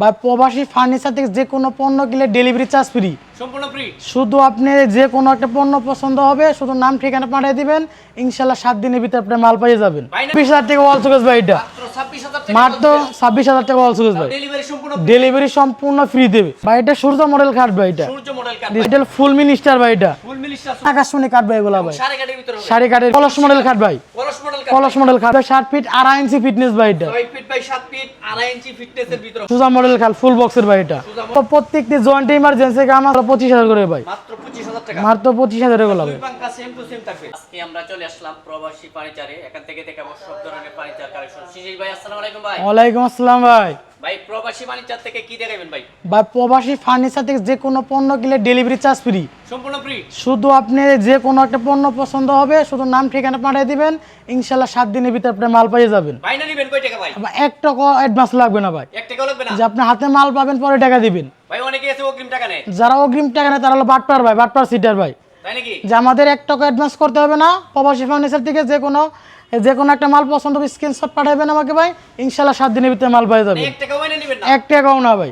বা প্রবাসী ফার্নিচার থেকে যে কোনো পণ্য কিনলে ডেলিভারি চার্জ ফ্রি সম্পূর্ণ ফ্রি শুধু আপনি যে কোনো একটা পণ্য পছন্দ হবে শুধু নাম ঠিকানা পাঠিয়ে দিবেন ইনশাল্লাহ সাত দিনের ভিতরে আপনি মাল পেয়ে যাবেন। বিশ হাজার টাকা ওয়াল সুকেশ ভাই এটা। মাত্র ছাব্বিশ হাজার টাকা ওয়াল সুকেশ ভাই। ডেলিভারি সম্পূর্ণ ফ্রি দেবে। ভাই এটা সূর্য মডেল কাঠ ভাই এটা। কাট ডিজিটাল ফুল মিনিস্টার ভাই এটা। আকাশমণি কাঠ ভাই এগুলা ভাই। সাড়ে কাঠের কলস মডেল কাঠ ভাই। কলস মডেল কাট কলস ষাট ফিট আড়াই ইঞ্চি ফিটনেস ভাই এটা। সাত। সুজা মডেল খাল ফুল বক্সের ভাই এটা। তো প্রত্যেকটি জয়েন্ট ইমার্জেন্সি কাম আমরা পঁচিশ হাজার করে ভাই। মাত্র পঁচিশ হাজার টাকা। আজকে আমরা চলে আসলাম প্রবাসী ফার্নিচারে এখান থেকে দেখাবো সব ধরনের কালেকশন। শিশির ভাই আসসালামু আলাইকুম ভাই। ওয়ালাইকুম আসসালাম ভাই। ভাই প্রবাসী ফার্নিচার থেকে কি দেখাবেন ভাই? ভাই প্রবাসী ফার্নিচার থেকে যে কোনো পণ্য কিনলে ডেলিভারি চার্জ ফ্রি সম্পূর্ণ ফ্রি শুধু আপনি যে কোনো একটা পণ্য পছন্দ হবে শুধু নাম ঠিকানা পাঠিয়ে দিবেন। ইনশাল্লাহ সাত দিনের ভিতরে আপনি মাল পেয়ে যাবেন। কয় টাকা ভাই? এক টাকা অ্যাডভান্স লাগবে না ভাই। এক টাকাও লাগবে না? যে আপনি হাতে মাল পাবেন পরে টাকা দিবেন। ভাই অনেকে অগ্রিম টাকা নেয় যারা অগ্রিম টাকা নেয় তারা হলো বাটপার ভাই বাটপার সিটার ভাই। তাই নাকি? যে আমাদের এক টাকা অ্যাডভান্স করতে হবে না প্রবাসী ফার্নিচার থেকে যে কোনো যে কোনো একটা মাল পছন্দ হবে স্ক্রিনশট পাঠাবেন আমাকে ভাই ইনশাল্লাহ সাত দিনের ভিতরে মাল পেয়ে যাবেন এক টাকাও নিবেন না। ভাই।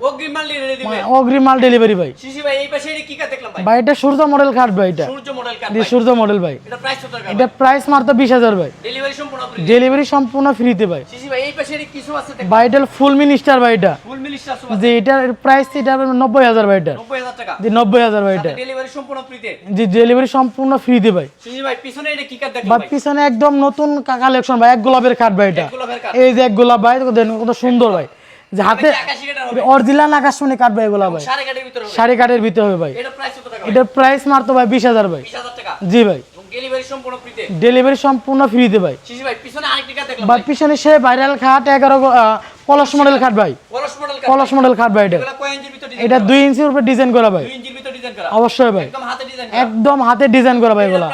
অগ্রিম মাল ডেলিভারি ভাই। ভাই এই পাশে এটা কি কাট দেখলাম ভাই? ভাই এটা সূর্য মডেল খাট ভাই এটা। সূর্য মডেল ভাই। সূর্য মডেল ভাই। এটা প্রাইস কত টাকা এটা প্রাইস মাত্র বিশ হাজার ভাই। ডেলিভারি সম্পূর্ণ ফ্রি ডেলিভারি সম্পূর্ণ ফ্রিতে ভাই। ভাই এই পাশে এটা কিছু আছে দেখ ভাই এটা ফুল মিনিস্টার ভাই এটা। যে এটার প্রাইস এটা নব্বই হাজার ভাই এটা। 90000 টাকা। জি নব্বই হাজার ভাই এটা। ডেলিভারি সম্পূর্ণ ফ্রিতে জি ডেলিভারি সম্পূর্ণ ফ্রিতে ভাই। শিশি ভাই পিছনে এটা কি কাট দেখলাম ভাই? পিছনে একদম নতুন কালেকশন ভাই এক গোলাপের খাট ভাই এটা। এই যে এক গোলাপ ভাই কত সুন্দর ভাই। যে হাতে অরিজিনাল আকাশমণি কাঠ ভাই এগুলা ভাই। সাড়ে কাঠের ভিতরে হবে। ভাই। এটা প্রাইস টাকা ভাই? এটার প্রাইস মাত্র ভাই বিশ হাজার ভাই। জি ভাই। ডেলিভারি সম্পূর্ণ ফ্রিতে ভাই। ভাই পিছনে সে ভাইরাল খাট এগারো কলস মডেল খাট ভাই। কলস মডেল খাট ভাই। এটা। এটা দুই ইঞ্চির উপরে ডিজাইন করা ভাই। 2 ইঞ্চির ভিতরে ডিজাইন করা। অবশ্যই ভাই। একদম হাতে ডিজাইন করা ভাই এগুলা।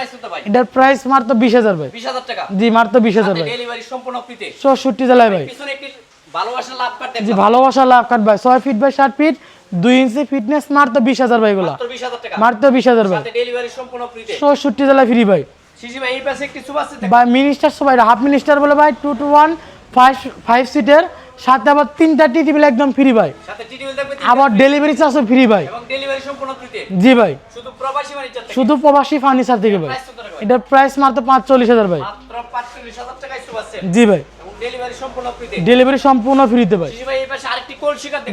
এটার প্রাইস মাত্র বিশ হাজার ভাই। 20000 টাকা? জি মাত্র বিশ হাজার ভাই। ডেলিভারি সম্পূর্ণ ফ্রিতে চৌষট্টি জেলায় ভাই। জি ভালোবাসা লাভ কাট ভাই। ছয় ফিট বাই ষাট ফিট দুই ইঞ্চি ফিটনেস মাত্র বিশ হাজার ভাই এগুলা। মাত্র 20000 টাকা। মাত্র বিশ হাজার ভাই। সাথে ডেলিভারি সম্পূর্ণ ফ্রিতে চৌষট্টি জেলায় ফ্রি ভাই। শিশি ভাই এই পাশে একটি সুপ ভাই মিনিস্টার সবাই হাফ মিনিস্টার বলে ভাই two two one five five সিটের সাথে আবার তিনটা টি টেবিল একদম ফ্রি ভাই। আবার ডেলিভারি চার্জও ফ্রি ভাই। জি ভাই। শুধু প্রবাসী ফার্নিচার থেকে। ভাই। এটার প্রাইস মাত্র পাঁচ চল্লিশ হাজার ভাই। মাত্র 45000 টাকায় সুপ আছে। জি ভাই। ডেলিভারি সম্পূর্ণ ফ্রিতে ভাই।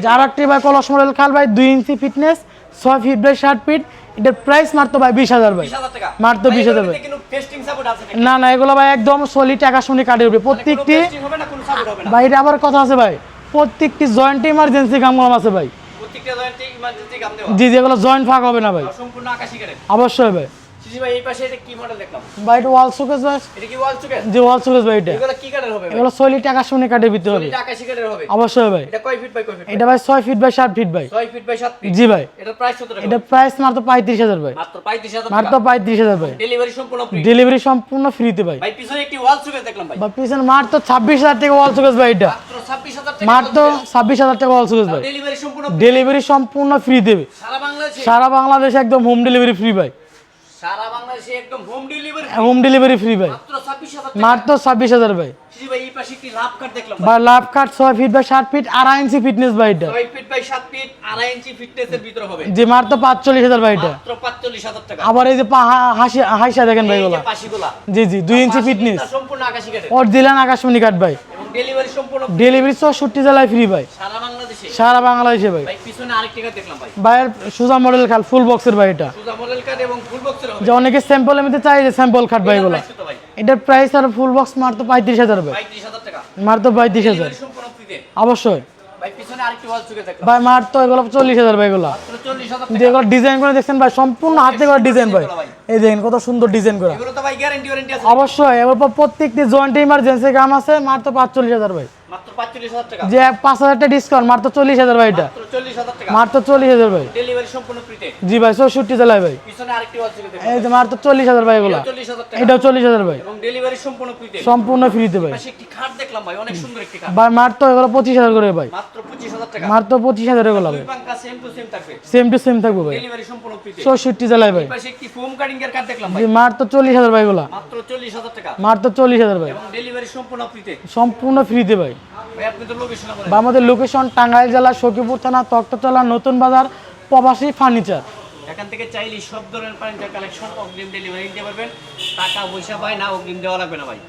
যার একটি ভাই কলস মডেল খাল ভাই দুই ইঞ্চি ফিটনেস ছয় ফিট বাই ষাট ফিট এটার প্রাইস মাত্র ভাই বিশ হাজার ভাই। 20000 টাকা। মাত্র ভাই, 20,000 ভাই। কিন্তু টেস্টিং সাপোর্ট আছে নাকি? না না এগুলো ভাই একদম সলিড টাকা শুনে কাটে উঠবে প্রত্যেকটি না। বাইরে আবার কথা আছে ভাই প্রত্যেকটি জয়েন্ট ইমার্জেন্সি কামলাম আছে ভাই। জি যেগুলো জয়েন্ট ফাঁক হবে না ভাই। সম্পূর্ণ আকাশী কারের অবশ্যই ভাই। শিশি ভাই এই পাশে এটা কি মডেল দেখলাম? ভাই এটা ওয়াল সুকেস ভাই। এটা কি ওয়াল চুকের যে ওয়াল সুকেস ভাই এটা। এগুলো কি হবে এগুলো সলিড টাকা শুনে কাটে ভিতরে হবে। এটা আকাশী কারের হবে। অবশ্যই ভাই। এটা কয় ফিট বাই কয় ফিট এটা ভাই ফিট বাই ফিট ভাই। 6 ফিট বাই 7 ফিট জি ভাই। এটার প্রাইস কত টাকা? এটা প্রাইস মাত্র পঁয়ত্রিশ হাজার ভাই। মাত্র 35000 মাত্র টাকা। ভাই। ডেলিভারি সম্পূর্ণ ফ্রি ডেলিভারি সম্পূর্ণ ফ্রিতে ভাই। ভাই পিছনে একটি ওয়াল দেখলাম ভাই। পিছনে মাত্র টাকা ওয়াল ভাই এটা। মাত্র 26000 টাকা ছাব্বিশ হাজার টাকা ওয়াল সুকেস ভাই। ডেলিভারি সম্পূর্ণ ডেলিভারি সম্পূর্ণ ফ্রি দেবে সারা বাংলাদেশে? সারা বাংলাদেশে একদম হোম ডেলিভারি ফ্রি ভাই। একদম home delivery home delivery free ভাই। মাত্র 26000 ছাব্বিশ হাজার ভাই। শিশি ভাই এই পাশে একটি লাভ কাট দেখলাম বা লাভ কাট ছয় ফিট বাই ষাট ফিট আড়াই ইঞ্চি ফিটনেস ভাই এটা। 6 ফিট বাই 7 ফিট আড়াই ইঞ্চি ফিটনেসের ভিতরে হবে। যে মাত্র পাঁচচল্লিশ হাজার ভাই এটা। মাত্র 45000 টাকা। আবার এই যে হাসি হাসিয়া দেখেন ভাই জি জি দুই ইঞ্চি ফিটনেস অরিজিনাল আকাশমণি কাঠ ভাই। ডেলিভারি সম্পূর্ণ ডেলিভারি চৌষট্টি জেলায় ফ্রি ভাই। সারা বাংলাদেশে? সারা বাংলাদেশে ভাই। ভাই পিছনে আরেকটি দেখলাম ভাই। ভাইয়ের সুজা মডেল খাল ফুল বক্সের ভাই এটা। সুজা মডেল কার্ড এবং ফুল বক্সের হবে। যে অনেকে স্যাম্পল এমনিতে চাই যে স্যাম্পল খাট ভাই এগুলা। এটার প্রাইস আর ফুল বক্স মাত্র পঁয়ত্রিশ হাজার ভাই। 35000 টাকা। মাত্র পঁয়ত্রিশ হাজার। ডেলিভারি সম্পূর্ণ ফ্রিতে অবশ্যই। ভাই মার তো এগুলো চল্লিশ হাজার ভাই এগুলা। মাত্র 40000 যে টাকা। এগুলো ডিজাইন করে দেখছেন ভাই সম্পূর্ণ হাতে করা ডিজাইন ভাই। এই দেখেন কত সুন্দর ডিজাইন করা। তো অবশ্যই এবার প্রত্যেকটি জয়েন্ট ইমার্জেন্সি কাম আছে মাত্র পাঁচচল্লিশ হাজার ভাই। মাত্র 45000 টাকা যে পাঁচ ডিসকাউন্ট মাত্র চল্লিশ হাজার ভাই এটা। মাত্র 40000 চল্লিশ হাজার ভাই। জি ভাই চৌষট্টি জেলায় ভাই। এই যে মাত্র চল্লিশ হাজার ভাই এগুলা। 40000 টাকা। এটাও চল্লিশ হাজার ভাই। সম্পূর্ণ ফ্রিতে ভাই। এগুলো পঁচিশ হাজার করে ভাই। মাত্র 25000 টাকা। মার তো পঁচিশ হাজার এগুলো ভাই। সেম টু সেম থাকবে। ভাই। চৌষট্টি জেলায় ভাই। জি চল্লিশ হাজার ভাই এগুলা। মাত্র 40000 টাকা। মার তো চল্লিশ হাজার ভাই। সম্পূর্ণ ফ্রিতে ভাই। বা আমাদের লোকেশন টাঙ্গাইল জেলা সখীপুর থানা তক্ততলা নতুন বাজার প্রবাসী ফার্নিচার এখান থেকে চাইলে সব ধরনের ফার্নিচার কালেকশন অগ্রিম ডেলিভারি দিতে পারবেন। টাকা পয়সা পাই না অগ্রিম দেওয়া লাগবে না ভাই।